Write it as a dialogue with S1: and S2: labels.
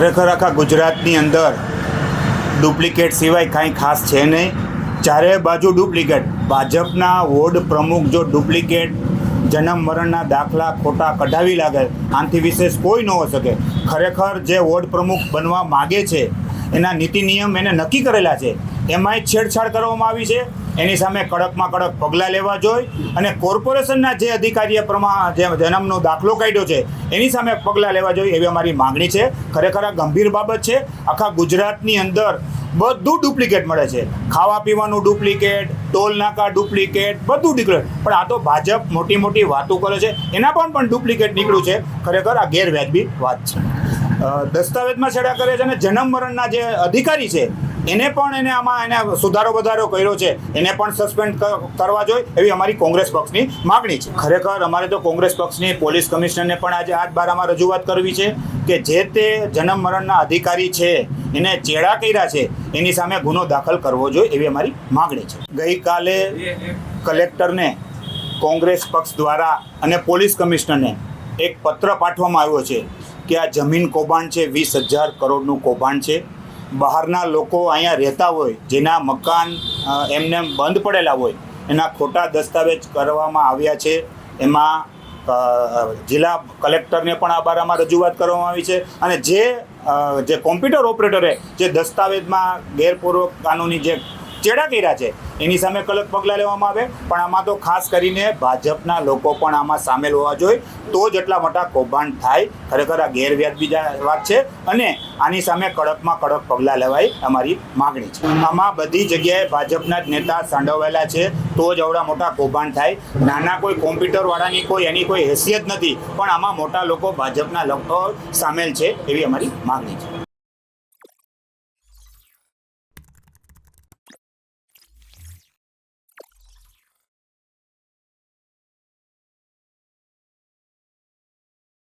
S1: ખરેખર આખા ગુજરાતની અંદર ડુપ્લિકેટ સિવાય કાંઈ ખાસ છે નહીં. ચારે બાજુ ડુપ્લિકેટ. ભાજપના વોર્ડ પ્રમુખ જો ડુપ્લિકેટ જન્મ મરણના દાખલા ખોટા કઢાવી લાગે, આનાથી વિશેષ કોઈ ન હોઈ શકે. ખરેખર જે વોર્ડ પ્રમુખ બનવા માગે છે, એના નીતિ નિયમ એને નક્કી કરેલા છે. એમાંય છેડછાડ કરવામાં આવી છે. એની સામે કડકમાં કડક પગલાં લેવા જોઈએ અને કોર્પોરેશનના જે અધિકારીએ પ્રમાણ જે જન્મનો દાખલો કાઢ્યો છે, એની સામે પગલાં લેવા જોઈએ એવી અમારી માંગણી છે. ખરેખર આ ગંભીર બાબત છે. આખા ગુજરાતની અંદર બધું ડુપ્લિકેટ મળે છે. ખાવા પીવાનું ડુપ્લિકેટ, ટોલ નાકા ડુપ્લિકેટ, બધું ડુપ્લિકેટ પણ આ તો ભાજપ મોટી મોટી વાતો કરે છે. એના પણ પણ ડુપ્લિકેટ નીકળ્યું છે. ખરેખર આ ગેરવ્યાજબી વાત છે. દસ્તાવેજમાં છેડા કરે છે અને જન્મ મરણના જે અધિકારી છે એને પણ એને આમાં એને સુધારો વધારો કર્યો છે, એને પણ સસ્પેન્ડ કરવા જોઈએ એવી અમારી કોંગ્રેસ પક્ષની માગણી છે. ખરેખર અમારે તો કોંગ્રેસ પક્ષની પોલીસ કમિશનરને પણ આજે આજ બારામાં રજૂઆત કરવી છે કે જે તે જન્મ મરણના અધિકારી છે, એને ચેડા કર્યા છે, એની સામે ગુનો દાખલ કરવો જોઈએ એવી અમારી માગણી છે. ગઈકાલે કલેક્ટરને કોંગ્રેસ પક્ષ દ્વારા અને પોલીસ કમિશનરને એક પત્ર પાઠવવામાં આવ્યો છે કે આ જમીન કૌભાંડ છે, વીસ હજાર કરોડનું કૌભાંડ છે. બહારના લોકો અહીંયા રહેતા હોય, જેના મકાન એમને બંધ પડેલા હોય, એના ખોટા દસ્તાવેજ કરવામાં આવ્યા છે. એમાં જિલ્લા કલેક્ટરને પણ આ બારામાં રજૂઆત કરવામાં આવી છે. અને જે જે કોમ્પ્યુટર ઓપરેટરે જે દસ્તાવેજમાં ગેરપૂર્વક કાનૂની જે ચેડા કર્યા છે. એની સામે કડક પગલાં લેવામાં આવે. પણ આમાં તો ખાસ કરીને ભાજપના લોકો પણ આમાં સામેલ હોવા જોઈએ. તો જ એટલા મોટા કૌભાંડ થાય. ખરેખર આ ગેરવ્યાજબી વાત છે. અને આની સામે કડકમાં કડક પગલાં લેવાય અમારી માગણી છે. આમાં બધી જગ્યાએ ભાજપના જ નેતા સંડોવાયેલા છે. તો જ આવડા મોટા કૌભાંડ થાય. નાના કોઈ કોમ્પ્યુટરવાળાની કોઈ, એની કોઈ હેસિયત નથી. પણ આમાં મોટા લોકો ભાજપના લોકો સામેલ છે એવી અમારી માગણી છે.